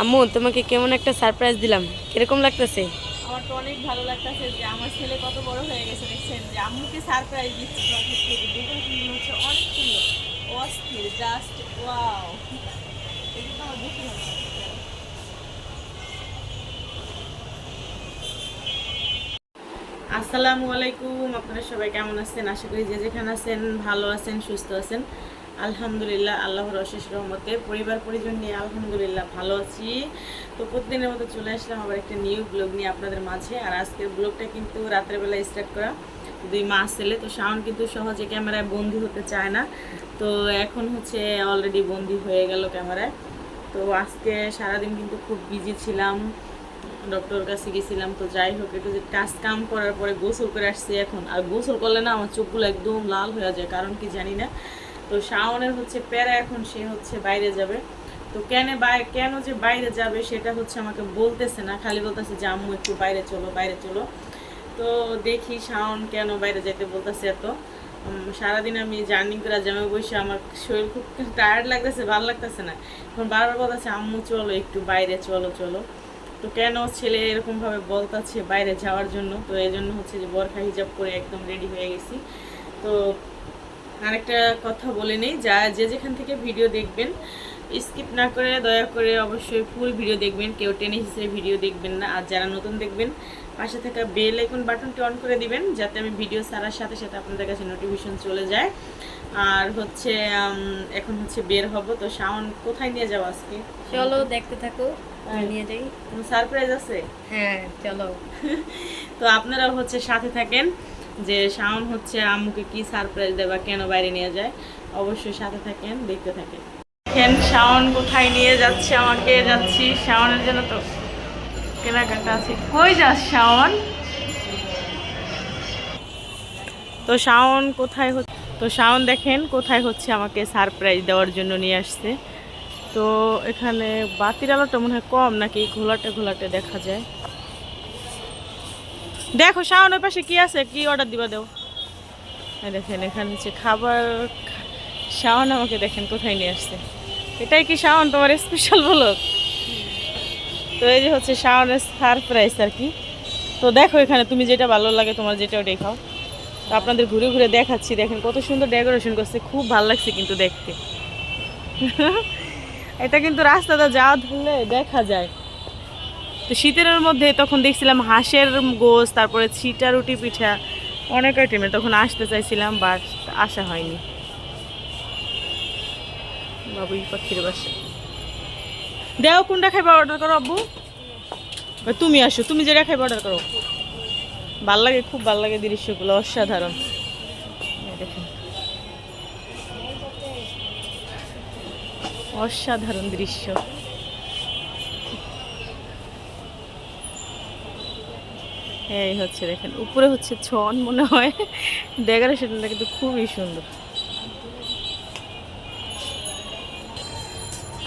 আম্মু, তোমাকে কেমন একটা সারপ্রাইজ দিলাম। কীরকম লাগতেছে? আমার তো অনেক ভালো লাগতেছে যে আমার ছেলে কত বড় হয়ে গেছে, দেখছেন? যে আম্মুকে সারপ্রাইজ দিচ্ছে ডেকোরেশন হচ্ছে, অনেক সুন্দর। অস্থির জাস্ট ওয়াও আসসালামু আলাইকুম, আপনারা সবাই কেমন আছেন? আশা করি যে যেখানে আছেন, ভালো আছেন, সুস্থ আছেন। আলহামদুলিল্লাহ, আল্লাহর অশেষ রহমতে পরিবার পরিজন নিয়ে আলহামদুলিল্লাহ ভালো আছি। তো প্রতিদিনের মতো চলে আসলাম আবার একটা নিউ ব্লগ নিয়ে আপনাদের মাঝে। আর আজকের ব্লগটা কিন্তু রাতের বেলা স্টার্ট করা দুই মাস ছেলে, তো শাওন কিন্তু সহজে ক্যামেরায় বন্দি হতে চায় না। তো এখন হচ্ছে অলরেডি বন্দি হয়ে গেল ক্যামেরায়। তো আজকে সারাদিন কিন্তু খুব বিজি ছিলাম ডক্টর কাছে গেছিলাম। তো যাই হোক, একটু যে কাজ কাম করার পরে গোসল করে আসছি এখন। আর গোসল করলে না আমার চোখগুলো একদম লাল হয়ে যায়, কারণ কি জানি না? তো শাওনের হচ্ছে প্যারা, এখন সে হচ্ছে বাইরে যাবে। তো কেন কেন যে বাইরে যাবে সেটা হচ্ছে আমাকে বলতেছে না, খালি বলতেছে যে, আম্মু, একটু বাইরে চলো বাইরে চলো। তো দেখি শাওন কেন বাইরে যেতে বলতেছে এত। সারাদিন আমি জার্নি করে জামে বসে আমার শরীর খুব টায়ার্ড লাগতেছে, ভালো লাগতেছে না। এখন বারবার বলতেছে, আম্মু, চলো, একটু বাইরে চলো চলো। তো কেন ছেলে এরকমভাবে বলতাছে বাইরে যাওয়ার জন্য? তো এই জন্য হচ্ছে যে, বরখা হিজাব করে একদম রেডি হয়ে গেছি। তো আরেকটা কথা বলে নেই। যা যে যেখান থেকে ভিডিও দেখবেন স্কিপ না করে দয়া করে অবশ্যই ফুল ভিডিও দেখবেন। কেউ টেনে হিসেবে ভিডিও দেখবেন না। আর যারা নতুন দেখবেন পাশে থাকা বেল আইকন বাটনটি অন করে দিবেন যাতে আমি ভিডিও ছাড়ার সাথে সাথে আপনাদের কাছে নোটিফিকেশন চলে যায়। আর হচ্ছে এখন হচ্ছে বের হব। তো শাওন কোথায় নিয়ে যাব আজকে? চলো দেখতে থাকো। নিয়ে যাই। সারপ্রাইজ আছে? হ্যাঁ চলো। তো আপনারা হচ্ছে সাথে থাকেন। যে শাওন হচ্ছে আম্মুকে কি সারপ্রাইজ দেবা কেন বাইরে নিয়ে যায়, অবশ্যই সাথে থাকেন, দেখতে থাকেন। দেখেন, শাওন কোথায় নিয়ে যাচ্ছে আমাকে, যাচ্ছি শাওনের জন্য তো কেনাকাটা আছে। কই যাস শাওন? তো শাওন কোথায় তো শাওন দেখেন, কোথায় হচ্ছে আমাকে সারপ্রাইজ দেওয়ার জন্য নিয়ে আসছে। তো এখানে বাতির আলোটা মনে হয় কম নাকি ঘোলাটে ঘোলাটে দেখা যায়। দেখো, শাওনের পাশে কি আছে? কি অর্ডার দিবা দেও? দেখেন, এখানে হচ্ছে খাবার শাওন আমাকে দেখেন কোথায় নিয়ে আসছে। এটাই কি শাওন তোমার স্পেশাল বলো? তো এই যে হচ্ছে শাওনের সারপ্রাইজ আর কি। তো দেখো এখানে তুমি যেটা ভালো লাগে, তোমার যেটা ওটাই খাও। তো আপনাদের ঘুরে ঘুরে দেখাচ্ছি, দেখেন কত সুন্দর ডেকোরেশন করছে, খুব ভালো লাগছে কিন্তু দেখতে। এটা কিন্তু রাস্তাটা যাওয়া ধরলে দেখা যায়। তো শীতের মধ্যে তখন দেখছিলাম হাঁসের গোস তারপরে ছিটা রুটি পিঠা, অনেক আইটেমের তখন আসতে চাইছিলাম বাট আসা হয়নি। বাবুই পাখির বাসা। দেও, কোনটা খাইবা অর্ডার করো আব্বু? বা তুমি আসো, তুমি যেটা খাইবা অর্ডার করো। ভালো লাগে, খুব ভালো লাগে দৃশ্যগুলো, অসাধারণ। অসাধারণ দৃশ্য। এই হচ্ছে দেখেন উপরে হচ্ছে ছন মনে হয়। ডেকোরেশনটা কিন্তু খুবই সুন্দর।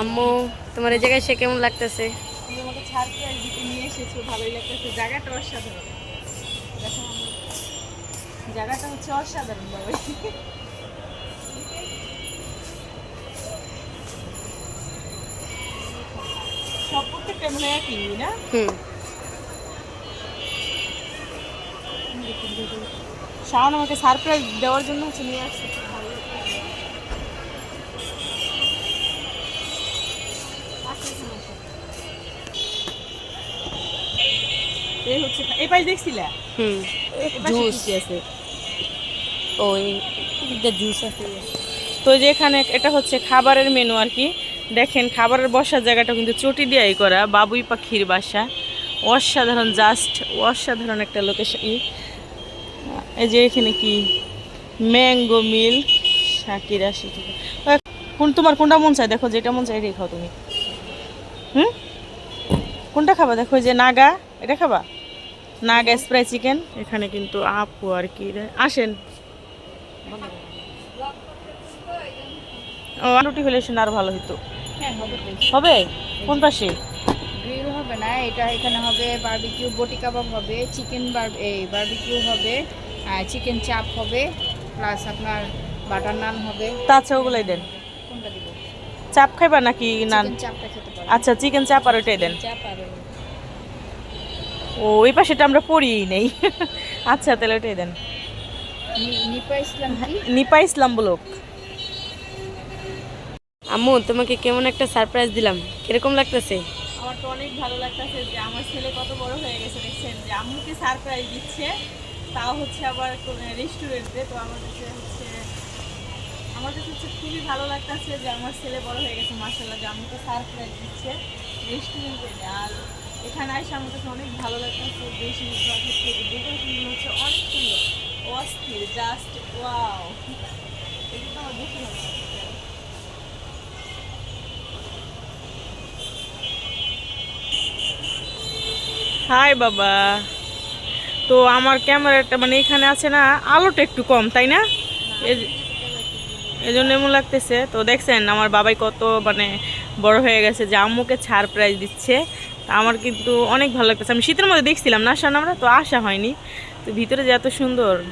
আম্মু তোমার এই জায়গায় সে কেমন লাগতেছে? তুমি আমাকে সারপ্রাইজ দিতে নিয়ে এসেছ ভালোই লাগতেছে। জায়গাটা অসাধারণ। দেখো জায়গাটা হচ্ছে অসাধারণ বাবা সব প্রত্যেকটা মনে হয় একই না? হুম। শাওন আমাকে সারপ্রাইজ দেওয়ার জন্য হচ্ছে নিয়ে আসছে। এই হচ্ছে এই পাশ দেখছিলা? হুম। জুস। আছে? ওই জুস আছে। তো যে এখানে এটা হচ্ছে খাবারের মেনু আর কি। দেখেন খাবারের বসার জায়গাটা কিন্তু চটি দিয়েই করা বাবুই পাখির বাসা। অসাধারণ জাস্ট অসাধারণ একটা লোকেশন এই যে এখানে কি? ম্যাঙ্গো মিল্ক শাকিরা কোন তোমার কোনটা মন চায়? দেখো যেটা মন চায় এটাই খাও তুমি। হুম? কোনটা খাবা? দেখো যে নাগা এটা খাবা? নাগা স্প্রাই চিকেন এখানে কিন্তু আপু আর কি আসেন। ও রুটি হলে শুনে আরও ভালো হতো হবে কোন পাশে? গ্রিল হবে না এটা এখানে হবে বারবিকিউ বটি কাবাব হবে চিকেন বার এই বারবিকিউ হবে। চিকেন চাপ হবে প্লাস আপনার বাটার নান হবে। তা আচ্ছা ওগুলাই দেন। কোনটা দিব? চাপ খাইবা নাকি না চিকেন চাপটা খেতে পারো আচ্ছা চিকেন চাপ আর ওইটাই দেন। চাপ আর ও ওই পাশেটা আমরা পড়িই নেই। আচ্ছা তাহলে ওইটাই দেন। নি- নিপা ইসলাম কি? নিপা ইসলাম ব্লক। আম্মু তোমাকে কেমন একটা সারপ্রাইজ দিলাম। কীরকম লাগতেছে? আমার তো অনেক ভালো লাগতেছে যে আমার ছেলে কত বড় হয়ে গেছে দেখছেন? যে আম্মুকে সারপ্রাইজ দিচ্ছে? তাও হচ্ছে আবার রেস্টুরেন্টে তো আমার কাছে হচ্ছে, আমার কাছে হচ্ছে খুবই ভালো লাগতেছে যে আমার ছেলে বড় হয়ে গেছে মার্শাল্লাহ যে আম্মুকে সারপ্রাইজ দিচ্ছে রেস্টুরেন্টে আর এখানে এসে আমার কাছে অনেক ভালো লাগতেছে, বেশি ডেকোরেশনগুলো হচ্ছে অনেক সুন্দর, অস্থির জাস্ট ওয়াও এটা তো আমার বেশি ভালো লাগছে হাই বাবা। তো আমার ক্যামেরাটা মানে এখানে আছে না, আলোটা একটু কম, তাই না? এই- জন্য এমন লাগতেছে। তো দেখছেন, আমার বাবাই কত মানে বড় হয়ে গেছে যে আম্মুকে ছাড় প্রাইজ দিচ্ছে। তা আমার কিন্তু অনেক ভালো লাগতেছে। আমি শীতের মধ্যে দেখছিলাম না শান আমরা, তো আসা হয়নি। তো ভিতরে যে এত সুন্দর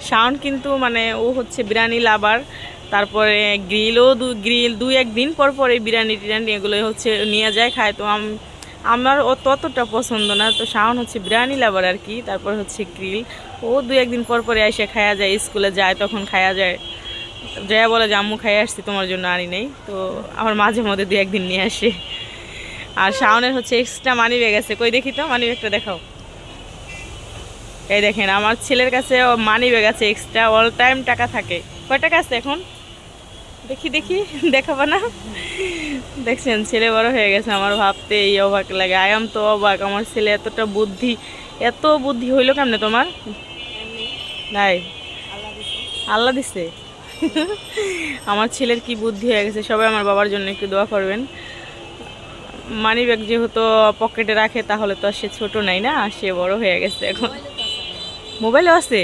সাউন্ড কিন্তু মানে ও হচ্ছে বিরিয়ানি লাভার তারপরে গ্রিলও দু গ্রিল দুই একদিন পর পর বিরিয়ানি টিরিয়ানি এগুলো হচ্ছে নিয়ে যায়, খায়। তো আম- আমার ও ততটা পছন্দ না। তো শাওন হচ্ছে বিরিয়ানি লাভার আর কি তারপর হচ্ছে গ্রিল। ও দু একদিন পর পরে এসে খায়া যায়, স্কুলে যায়, তখন খায়া যায়। জয়া বলে যে, আম্মু, খাইয়ে আসছি, তোমার জন্য আনি নেই। তো আমার মাঝে মধ্যে দু একদিন নিয়ে আসে। আর শাওনের হচ্ছে এক্সট্রা মানি ব্যাগ আছে। কই দেখি তো মানি ব্যাগটা দেখাও। এই দেখেন, আমার ছেলের কাছে মানি ব্যাগ আছে এক্সট্রা অল টাইম টাকা থাকে। কয় টাকা আছে এখন? দেখি দেখি, দেখাবো না? দেখছেন, ছেলে বড় হয়ে গেছে, আমার ভাবতে এই অবাক লাগে। আয়াম তো অবাক, আমার ছেলে এতটা বুদ্ধি, এত বুদ্ধি হইল কেমনে তোমার? নাই আল্লাহ দিছে। আমার ছেলের কি বুদ্ধি হয়ে গেছে, সবাই আমার বাবার জন্য একটু দোয়া করবেন। মানি ব্যাগ যেহেতু পকেটে রাখে, তাহলে তো সে ছোট নাই না সে বড় হয়ে গেছে এখন। মোবাইলও আছে?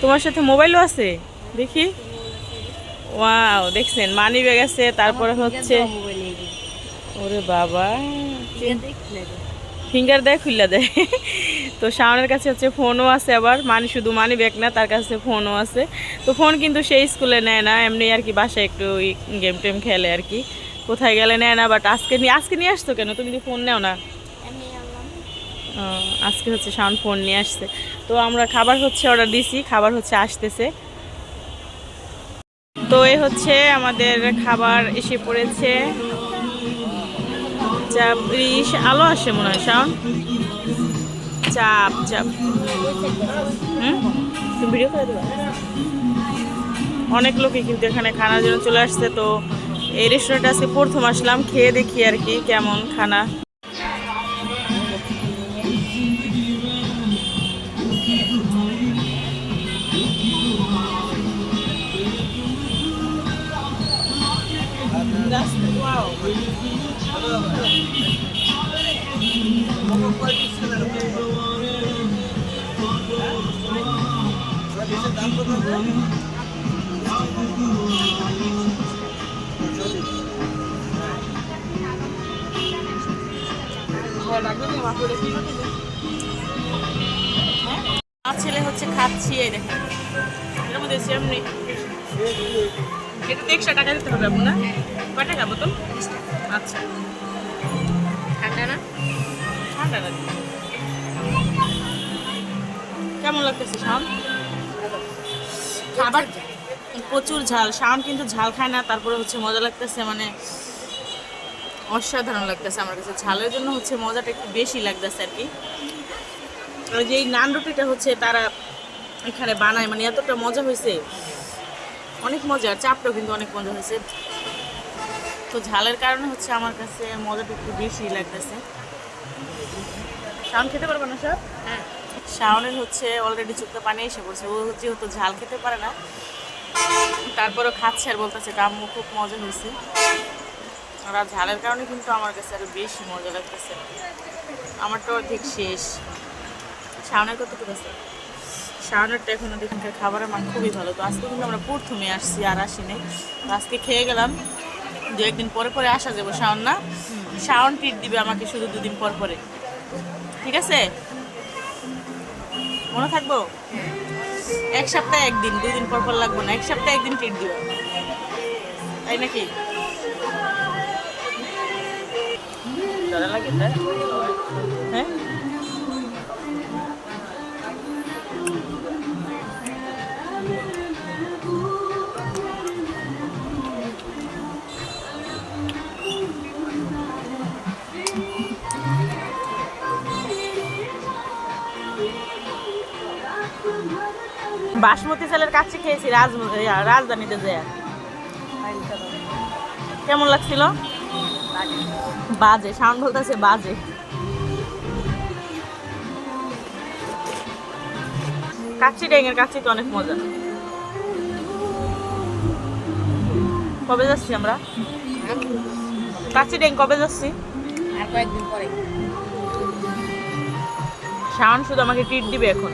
তোমার সাথে মোবাইলও আছে? দেখি। ওয়াও দেখছেন, মানি ব্যাগ আছে, তারপরে হচ্ছে ওরে বাবা। ফিঙ্গার দেয় খুললা দেয় তো শাওনের কাছে হচ্ছে ফোনও আছে আবার। মানে শুধু মানি ব্যাগ না তার কাছে ফোনও আছে। তো ফোন কিন্তু সেই স্কুলে নেয় না এমনি আর কি বাসায় একটু গেম টেম খেলে আর কি। কোথায় গেলে নেয় না বাট আজকে নিয়ে আজকে নিয়ে আসতো কেন? তুমি ফোন নেও না? আজকে হচ্ছে শাওন ফোন নিয়ে আসছে। তো আমরা খাবার হচ্ছে অর্ডার দিছি খাবার হচ্ছে আসতেছে। তো এ হচ্ছে আমাদের খাবার এসে পড়েছে। চাপ ইস, আলো আসে মনে হয় সাউন্ড চাপ চাপ। হুম? ভিডিও অনেক লোকই কিন্তু এখানে খানার জন্য চলে আসছে, তো এই রেস্টুরেন্টে আজকে প্রথম আসলাম, খেয়ে দেখি আর কি কেমন খানা। আমার ছেলে হচ্ছে খাচ্ছি, এই দেখেন। এর মধ্যে এমনি এটা তো একশো টাকা দিতে হবে আপনার টাকা বোতল আচ্ছা। ঠান্ডা না? ঠান্ডা লাগে। কেমন লাগতেছে, শাম? খাবার প্রচুর ঝাল, শাম কিন্তু ঝাল খায় না, তারপরে হচ্ছে মজা লাগতেছে মানে অসাধারণ লাগতেছে আমার কাছে। ঝালের জন্য হচ্ছে মজাটা একটু বেশি লাগতেছে আর কি। আর যে এই নান রুটিটা হচ্ছে তারা এখানে বানায় মানে এতটা মজা হয়েছে। অনেক মজা চাপটাও কিন্তু অনেক মজা হয়েছে। তো ঝালের কারণে হচ্ছে আমার কাছে মজাটা একটু বেশি লাগতেছে। শাওন খেতে পারবে না সব হ্যাঁ। শাওনের হচ্ছে অলরেডি চুক্ত পানি এসে পড়ছে। ও যেহেতু ঝাল খেতে পারে না তারপরও খাচ্ছে আর বলতেছে আম্মু খুব মজা হয়েছে। আর ঝালের কারণে কিন্তু আমার কাছে আরও বেশি মজা লাগতেছে। আমার তো অর্ধেক শেষ। শাওনের কতটুকু আছে? শাওনেরটা এখন এখানকার খাবারের মান খুবই ভালো। তো আজকে কিন্তু আমরা প্রথমে আসছি আর আসিনি তো আজকে খেয়ে গেলাম। দু একদিন পরে পরে আসা যাব, শাওন না? শাওন ট্রিট দিবে আমাকে শুধু দুদিন পর পরে। ঠিক আছে? মনে থাকব? এক সপ্তাহে একদিন দুই দিন পর পর লাগবো না। এক সপ্তাহে একদিন ট্রিট দিবে তাই নাকি? লাগে বাসমতি চালের কাছে খেয়েছি রাজ রাজধানীতে যে কেমন লাগছিল? বাজে সাউন্ড বলতেছে বাজে। কাচ্চি ড্যাঙের কাচ্চি তো অনেক মজা। কবে যাচ্ছি আমরা? কাচ্চি ড্যাং কবে যাচ্ছি? আর কয়েকদিন পরে। শাওন শুধু আমাকে ট্রিট দিবে এখন।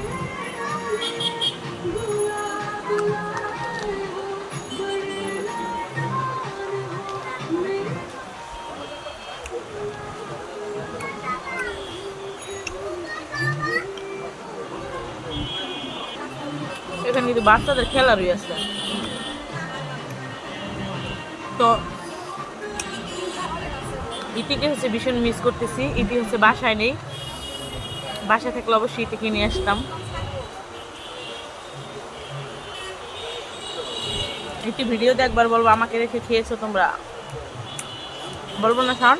এখানে কিন্তু বাচ্চাদের খেলা রয়েছে তো ইতিকে হচ্ছে ভীষণ মিস করতেছি। ইতি হচ্ছে বাসায় নেই। বাসা থাকলে অবশ্যই ইতিকে নিয়ে আসতাম। একটি ভিডিওতে একবার বলব, আমাকে রেখে খেয়েছো তোমরা? বলব না শান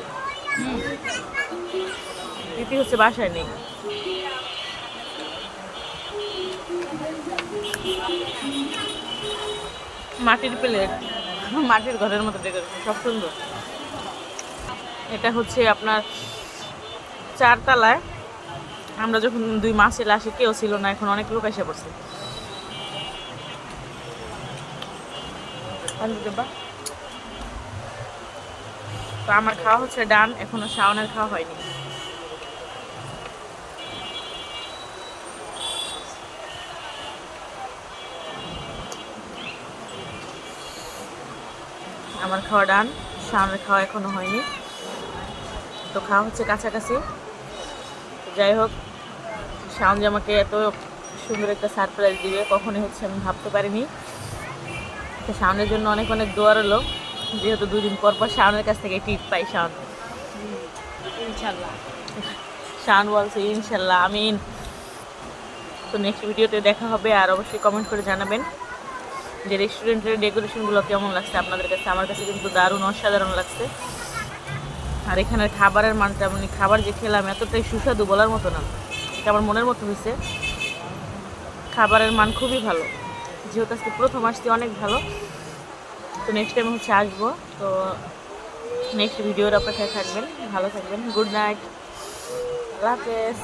ইতি হচ্ছে বাসায় নেই। মাটির প্লেট। মাটির ঘরের মতো ডেকোরেশন সব সুন্দর। এটা হচ্ছে আপনার চারতলায়। আমরা যখন দুই মাস এলে আসি, কেউ ছিল না, এখন অনেক লোক এসে পড়ছে। তো আমার খাওয়া হচ্ছে ডান, এখনও শাওনের খাওয়া হয়নি। আমার খাওয়া ডান শাওনের খাওয়া এখনও হয়নি। তো খাওয়া হচ্ছে কাছাকাছি। যাই হোক শাওন যে আমাকে এত সুন্দর একটা সারপ্রাইজ দিবে কখনই হচ্ছে আমি ভাবতে পারিনি। তো শাওনের জন্য অনেক অনেক দোয়া রইল যেহেতু দুদিন পর পর শাওনের কাছ থেকে টিপ পাই শাওন ইনশাল্লাহ। শাওন বলছে ইনশাল্লাহ আমিন। তো নেক্সট ভিডিওতে দেখা হবে আর অবশ্যই কমেন্ট করে জানাবেন। যে রেস্টুরেন্টের ডেকোরেশনগুলো কেমন লাগছে আপনাদের কাছে? আমার কাছে কিন্তু দারুণ, অসাধারণ লাগছে। আর এখানের খাবারের মানটা মানে খাবার যে খেলাম, এতটাই সুস্বাদু বলার মতো না। এটা আমার মনের মতো হয়েছে। খাবারের মান খুবই ভালো। যেহেতু আজকে প্রথম আসছি, অনেক ভালো। তো নেক্সট টাইম হচ্ছে আসব। তো নেক্সট ভিডিওর অপেক্ষায় থাকবেন। ভালো থাকবেন। গুড নাইট আল্লাহ হাফেজ।